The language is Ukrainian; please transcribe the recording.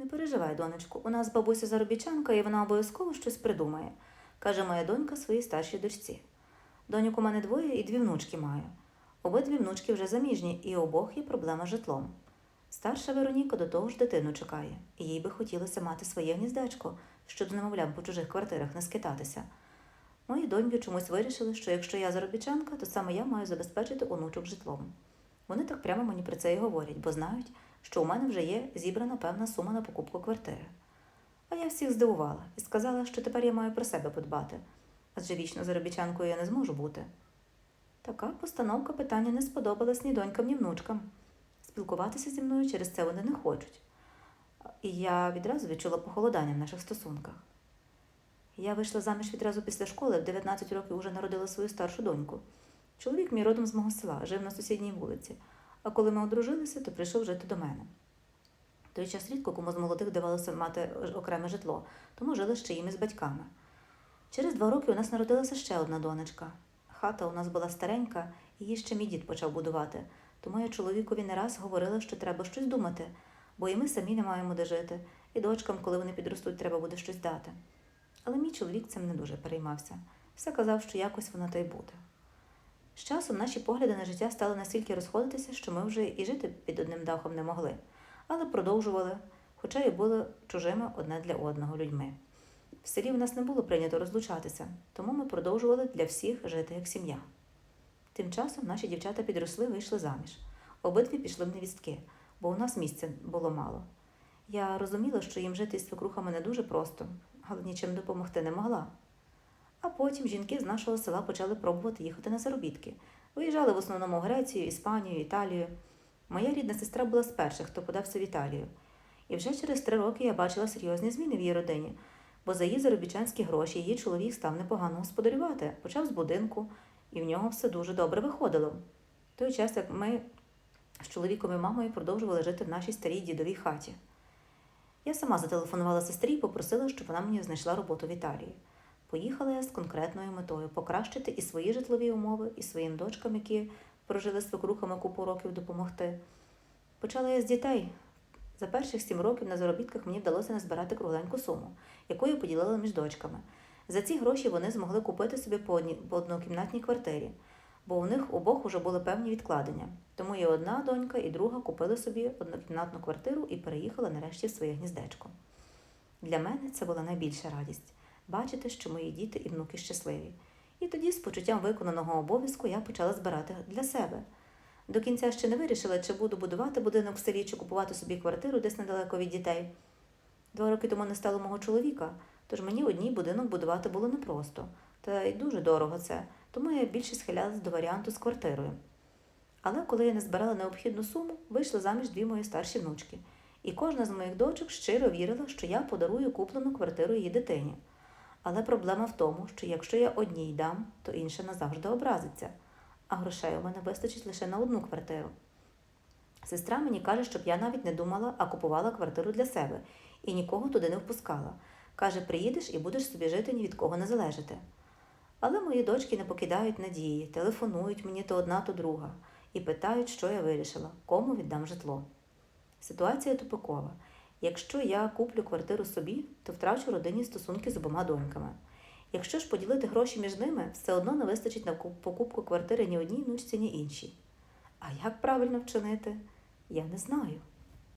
Не переживай, донечку, у нас бабуся заробітчанка, і вона обов'язково щось придумає, каже моя донька своїй старшій дочці. Доньок у мене двоє і дві внучки маю. Обидві внучки вже заміжні, і обох є проблема з житлом. Старша Вероніка до того ж дитину чекає, і їй би хотілося мати своє гніздечко, щоб немовлям по чужих квартирах не скитатися. Мої доньки чомусь вирішили, що якщо я заробітчанка, то саме я маю забезпечити онучок житлом. Вони так прямо мені про це і говорять, бо знають, що у мене вже є зібрана певна сума на покупку квартири. А я всіх здивувала і сказала, що тепер я маю про себе подбати, адже вічно заробітчанкою я не зможу бути. Така постановка питання не сподобалась ні донькам, ні внучкам. Спілкуватися зі мною через це вони не хочуть. І я відразу відчула похолодання в наших стосунках. Я вийшла заміж відразу після школи, в 19 років уже народила свою старшу доньку. Чоловік мій родом з мого села, жив на сусідній вулиці, а коли ми одружилися, то прийшов жити до мене. В той час рідко кому з молодих давалося мати окреме житло, тому жили з чиїмись батьками. Через два роки у нас народилася ще одна донечка. Хата у нас була старенька, її ще мій дід почав будувати, тому я чоловікові не раз говорила, що треба щось думати, бо і ми самі не маємо де жити, і дочкам, коли вони підростуть, треба буде щось дати. Але мій чоловік цим не дуже переймався. Все казав, що якось воно та й буде. З часом наші погляди на життя стали настільки розходитися, що ми вже і жити під одним дахом не могли, але продовжували, хоча й були чужими одне для одного людьми. В селі в нас не було прийнято розлучатися, тому ми продовжували для всіх жити як сім'я. Тим часом наші дівчата підросли, вийшли заміж. Обидві пішли в невістки, бо у нас місця було мало. Я розуміла, що їм жити із свекрухами не дуже просто, але нічим допомогти не могла. А потім жінки з нашого села почали пробувати їхати на заробітки. Виїжджали в основному в Грецію, Іспанію, Італію. Моя рідна сестра була з перших, хто подався в Італію. І вже через три роки я бачила серйозні зміни в її родині, бо за її заробітчанські гроші її чоловік став непогано господарювати, почав з будинку, і в нього все дуже добре виходило. В той час, як ми з чоловіком і мамою продовжували жити в нашій старій дідовій хаті. Я сама зателефонувала сестрі і попросила, щоб вона мені знайшла роботу в Італії. Поїхала я з конкретною метою покращити і свої житлові умови, і своїм дочкам, які прожили свекрухами купу років, допомогти. Почала я з дітей. За перших сім років на заробітках мені вдалося назбирати кругленьку суму, яку я поділила між дочками. За ці гроші вони змогли купити собі по, одні, по однокімнатній квартирі, бо у них обох уже були певні відкладення. Тому і одна донька, і друга купили собі однокімнатну квартиру і переїхали нарешті в своє гніздечко. Для мене це була найбільша радість бачити, що мої діти і внуки щасливі. І тоді, з почуттям виконаного обов'язку, я почала збирати для себе. До кінця ще не вирішила, чи буду будувати будинок в селі, чи купувати собі квартиру десь недалеко від дітей. Два роки тому не стало мого чоловіка, тож мені одній будинок будувати було непросто, та й дуже дорого це, тому я більше схилялась до варіанту з квартирою. Але коли я не збирала необхідну суму, вийшли заміж дві мої старші внучки, і кожна з моїх дочок щиро вірила, що я подарую куплену квартиру її дитині. Але проблема в тому, що якщо я одній дам, то інша назавжди образиться, а грошей у мене вистачить лише на одну квартиру. Сестра мені каже, щоб я навіть не думала, а купувала квартиру для себе і нікого туди не впускала. Каже, приїдеш і будеш собі жити ні від кого не залежати. Але мої дочки не покидають надії, телефонують мені то одна, то друга і питають, що я вирішила, кому віддам житло. Ситуація тупикова. Якщо я куплю квартиру собі, то втрачу родинні стосунки з обома доньками. Якщо ж поділити гроші між ними, все одно не вистачить на куп- покупку квартири ні одній внучці, ні іншій. А як правильно вчинити, я не знаю.